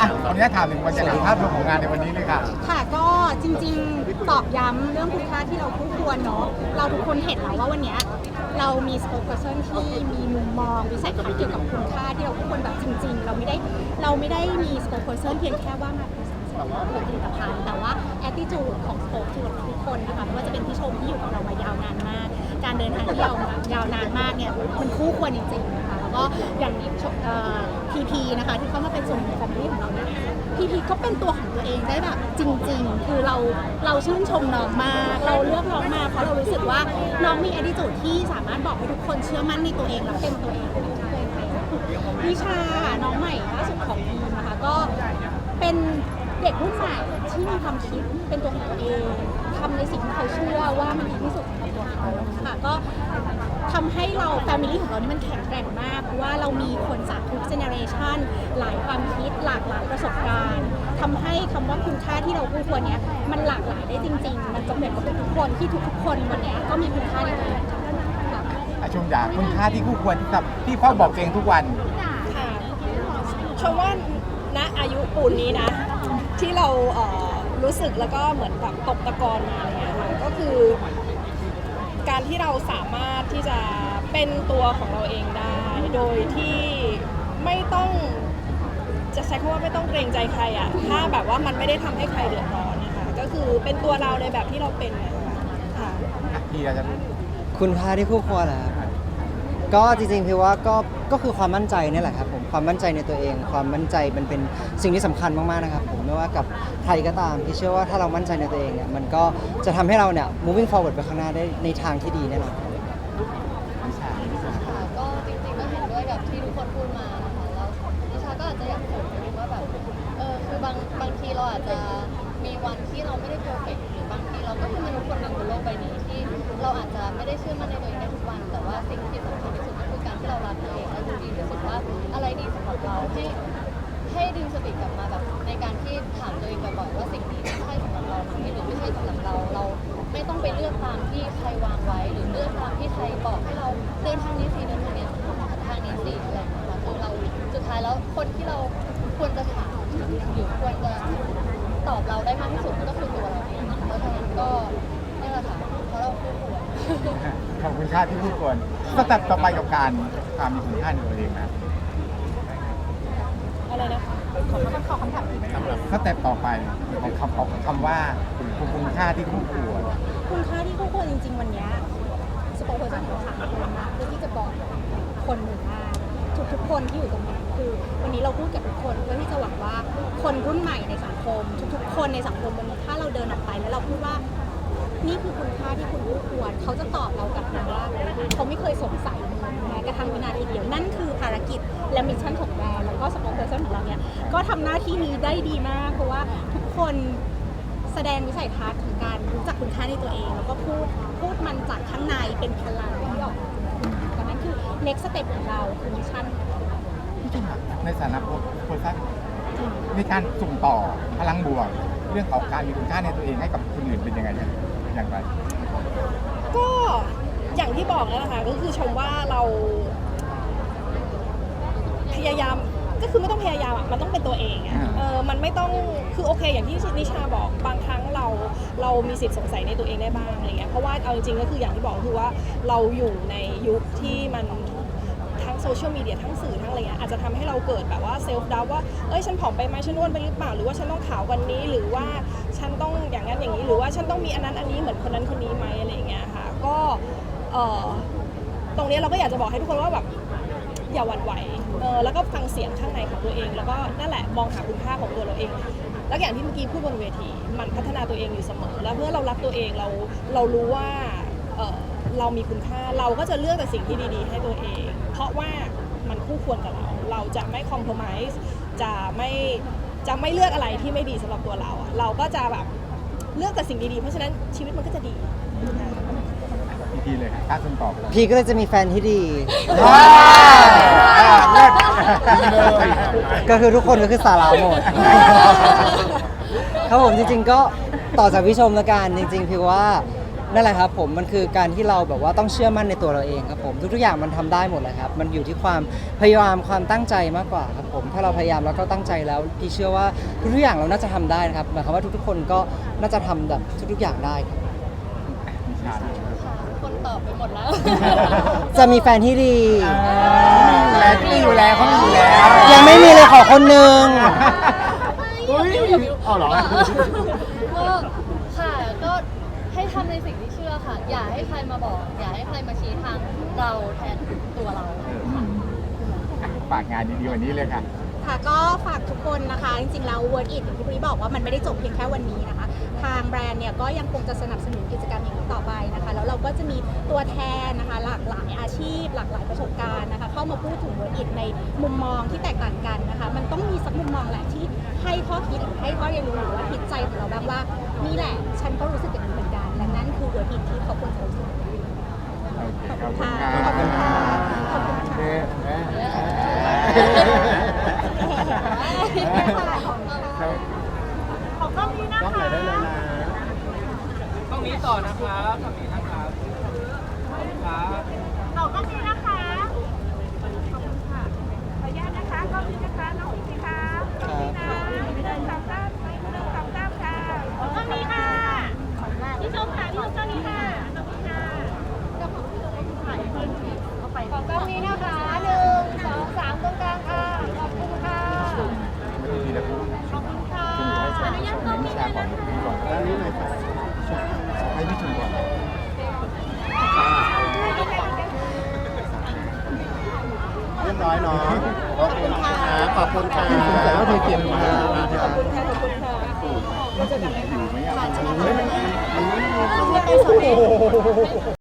อะขออนุญาตถามถึงบรรยากาศภาพรวมของงานในวันนี้เลยค่ะ ค่ะก็จริงๆตอกย้ำเรื่องคุณค่าที่เราคู่ควรเนาะเราทุกคนเห็นแล้วว่าวันเนี้ยเรามีสปอคเปอร์เซนที่มีมุมมองวิสัยทัศน์เกี่ยวกับคุณค่าที่เราคู่ควรแบบจริง ๆ เราไม่ได้เราไม่ได้มีสปอคเปอร์เซนเพียงแค่ว่ามาเป็นผลิตภัณฑ์แต่ว่าแอ t ติจูดของสปอคจูดทุกคนนะคะไม่ว่าจะเป็นพี่ชมที่อยู่กับเรามายาวนานมาก การเดินทางที่ยาวยาวนานมากเนี่ยมันคู่ควรจริงๆนะคะแล้วก็อย่างนี้พีพีนะคะที่เขามาเป็นส่วนหนึ่งของแฟมิลี่ของเราเนี่ยพีพีก็เป็นตัวของตัวเองได้แบบจริง ๆ คือเราเราชื่นชมน้องมากเราเลือกน้องมาเพราะเรารู้สึกว่าน้องมีอ t ดิจูดที่สามารถบอกให้ทุกคนเชื่อมั่นในตัวเองและเป็นตัวเองเป็นตัวเองเป็นวิชาน้องใหม่ล่าสุดของพีมนะคะก็เป็นเด็กรุ่นใหม่ที่มีความคิดเป็นตัวของตัวเองำในสิ่งที่เขาเชื่อว่ามันดีที่สุดสำหรับตัวเขาค่ะก็ทำให้เราแฟมิลี่ของเรานี่มันแข็งแกร่งมากเพราะว่าเรามีคนจากทุกเจเนอเรชันหลายความคิดหลากหลายประสบการณ์ทำให้คำว่าคุณค่าที่เราคู่ควรเนี้ยมันหลากหลายได้จริง ๆ มันจำเป็นกับทุกๆคนที่ทุกๆคนวันเนี้ยก็มีคุณค่าในตัวเองค่ะ อาชมอยากคุณค่าที่คู่ควรที่กับที่พ่อบอกตัวเองทุกวัน ค่ะชมว่าณอายุปูนนี้นะ ที่เราเอ่อ รู้สึกแล้วก็เหมือนแบบตกตะกอนมาอะไรเงี้ยค่ะก็คือ การที่เราสามารถที่จะเป็นตัวของเราเองได้ โดยที่ไม่ต้องจะใช้คำว่าไม่ต้องเกรงใจใครอะถ้าแบบว่ามันไม่ได้ทำให้ใครเดือดร้อนนะคะก็คือเป็นตัวเราในแบบที่เราเป็นนะคะค่ะที่เราจะคุณค่าที่คู่ควรเหรอครับก็จริงๆพี่ว่าก็ก็คือความมั่นใจนี่แหละครับผม ความมั่นใจในตัวเอง ความมั่นใจมันเป็นสิ่งที่สำคัญมากๆนะครับผมไม่ว่ากับใครก็ตามพี่เชื่อว่าถ้าเรามั่นใจในตัวเองเนี่ยมันก็จะทำให้เราเนี่ย moving forward ไปข้างหน้าได้ในทางที่ดีแน่นอนวิชาก็จริงๆก็เห็นด้วยกับที่ทุกคนพูดมานะคะแล้วนิชาก็อาจจะอยากเสริมนิดนึงว่าแบบเออคือบางบางทีเราอาจจะมีวันที่เราไม่ได้เพอร์เฟกหรือบางทีเราก็คือมนุษย์คนหนึ่งบนโลกใบนี้ที่เราอาจจะไม่ได้เชื่อมั่นในตัวเองได้ทุกวัน แต่ว่าสิ่งที่สำคัญที่สุด ที่เรารักตัวเองและรู้ดีที่สุดว่าอะไรดีสำหรับเราให้ให้ดึงสติกลับมาแบบในการที่ถามตัวเองบ่อยๆว่าสิ่งนี้ใช่สำหรับเราไหมหรือไม่ใช่สำหรับเราเรา ไม่ต้องไปเลือกตามที่ใครวางไว้ หรือเลือกตามที่ใครบอกให้เราเดินทางนี้สิเดินทางนี้ทางนี้สิอะไรอย่างเงี้ยค่ะคือเราสุดท้ายแล้วคนที่เราควรจะถามหรือควรจะตอบเราได้มากที่สุดก็คือตัวเราเองเพราะฉะนั้นก็ ขอบคุณค่าที่คู่ควรสเต็ปต่อไปกับการความมีคุณค่าในตัวเองนะอะไรนะคะขอขอคำถามอีกสเต็ปต่อไปของคำของคำว่าคุณค่าที่คู่ควรคุณค่าที่คู่ควรจริง ๆ วันเนี้สปอคเปอร์เซนของสามคนมากเพื่อที่จะบอกคนหมู่มากทุกๆคนที่อยู่ตรงนี้คือวันนี้เราพูดกับทุกคนเพื่อที่จะหวังว่าคนรุ่นใหม่ในสังคม ทุกๆ คนในสังคมวันนี้ถ้าเราเดินออกไปแล้วเราพูดว่า นี่คือคุณค่าที่คุณคู่ควร เขาจะตอบเรากลับมาว่าเขาไม่เคยสงสัยแม้กระทั่งวินาทีเดียว นั่นคือภารกิจและมิชชั่นของแบรนด์แล้วก็สปอนเซอร์ของเราเนี่ย ก็ทำหน้าที่นี้ได้ดีมาก เพราะว่าทุกคนแสดงวิสัยทัศน์ของการรู้จักคุณค่าในตัวเอง แล้วก็พูดพูดมันจากข้างในเป็นพลังที่ออกดังนั้นคือ next step ของเราคือมิชชั่นพี่จุ๊บในฐานะโพสต์ในการส่งต่อพลังบวก เรื่องของการมีคุณค่าในตัวเองให้กับคนอื่นเป็นยังไงเนี่ย อย่างไรก็อย่างที่บอกแล้วนะคะก็คือชมว่าเรา พยายามก็คือไม่ต้องพยายามอะมันต้องเป็นตัวเองอะอ่าเออมันไม่ต้องคือโอเค อย่างที่นิชาบอกบางครั้งเราเรามีสิทธิ์สงสัยในตัวเองได้บ้างอะไรเงี้ยเพราะว่าเอาจริงๆก็คืออย่างที่บอกก็คือว่าเราอยู่ในยุคที่มันทั้งโซเชียลมีเดียทั้งสื่อทั้งอะไรเงี้ยอาจจะทำให้เราเกิดแบบว่าเซลฟ์ดาวว่าเอ้ยฉันผอมไปไหมฉันอ้วนไปหรือเปล่าหรือว่าฉันต้องขาวกวันนี้หรือว่า ฉันต้องอย่างนั้นอย่างนี้หรือว่าฉันต้องมีอันนั้นอันนี้เหมือนคนนั้นคนนี้ไหมอะไรอย่างเงี้ยค่ะ ก็เออตรงนี้เราก็อยากจะบอกให้ทุกคนว่าแบบอย่าหวั่นไหวเออแล้วก็ฟังเสียงข้างในของตัวเอง แล้วก็นั่นแหละมองหาคุณค่าของตัวเราเอง แล้วอย่างที่เมื่อกี้พูดบนเวที มันพัฒนาตัวเองอยู่เสมอ แล้วเมื่อเรารักตัวเองเราเรารู้ว่าเออเรามีคุณค่าเราก็จะเลือกแต่สิ่งที่ดีๆ ให้ตัวเอง เพราะว่ามันคู่ควรกับเรา เราจะไม่คอมเพลมไ s e จะไม่จะไม่เลือกอะไรที่ไม่ดีสำหรับตัวเราอะเราก็จะแบบเลือกแต่สิ่งดีๆ เพราะฉะนั้นชีวิตมันก็จะดี พี่พีเลยค่าส่งต่อไปเลยพี่ก็เลยจะมีแฟนที่ดีว้าวเลิศก็คือทุกคนก็คือสาระหมด ครับผมจริงๆก็ต่อจากพี่ชมละกันจริงๆพี่ว่า นั่นแหละครับผมมันคือการที่เราแบบว่าต้องเชื่อมั่นในตัวเราเองครับผมทุกๆอย่างมันทำได้หมดเลยครับ มันอยู่ที่ความพยายามความตั้งใจมากกว่าครับผมถ้าเราพยายามแล้วก็ตั้งใจแล้วพี่เชื่อว่าทุกๆอย่างเราน่าจะทำได้นะครับหมายความว่าทุกๆคนก็น่าจะทำแบบทุกๆอย่างได้ครับนิชาค่ะคนตอบไปหมดแล้ว จะมีแฟนที่ดีแต่ที่อยู่แล้วเขามีอยู่แล้วยังไม่มีเลยขอคนหนึ่งอุ้ยเอาเหรอก็ค่ะก็ให้ ทำในสิ่งที่เชื่อค่ะ อย่าให้ใครมาบอก อย่าให้ใครมาชี้ทางเราแทนตัวเรา ฝากงานดีๆวันนี้เลยค่ะ ค่ะก็ฝากทุกคนนะคะ จริงๆ แล้ว Word It อย่างที่พี่บอกว่ามันไม่ได้จบเพียงแค่วันนี้นะคะ ทางแบรนด์เนี่ยก็ยังคงจะสนับสนุนกิจกรรมอย่างนี้ต่อไปนะคะ แล้วเราก็จะมีตัวแทนนะคะ หลากหลายอาชีพ หลากหลายประสบการณ์นะคะ เข้ามาพูดถึง Word It ในมุมมองที่แตกต่างกันนะคะ มันต้องมีสักมุมมองแหละที่ ให้ข้อคิดหรือให้ข้อเรียนรู้หรือว่าคิดใจของเราบ้างว่านี่แหละ ฉันก็รู้สึกอย่างนี้เหมือนกันและนั่นคือ Word It ที่เขาควรจะรู้สึกโอเคขอบขคุอบณคุณค่ะค่ะขอบคุณค่ะของกล้องนี้นะคะกล้องไหนได้เลยนะต้องนี้ต่อนะครับต้องนี้นะครับขอบคุณครับ ขอบคุณนะคะ ขอบคุณค่ะ ขออนุญาตนะคะกล้องนี้นะคะน้องอีกสิคะกล้องนี้นะหนึ่งสองสามหนึ่งสองสามค่ะกล้องนี้ค่ะพี่ชมค่ะพี่ชมกล้องนี้ค่ะขอบคุณค่ะ ของกล้องนี้นะคะหนึ่งสองสามตรงกลางค่ะ ขอบคุณค่ะ ไม่ได้ทีละคู่ ขอบคุณค่ะ ขออนุญาตกล้องนี้ก่อนพี่ก่อนได้เลยค่ะให้พี่ชุมก่อน เรีย บร้อยเนาะโอเคนะคะขอบคุณค่ะแต่ว่าเธอเตรียมมาขอบคุณค่ะขอบคุณค่ะอยู่ไม่เอาไม่ไปสอนเอง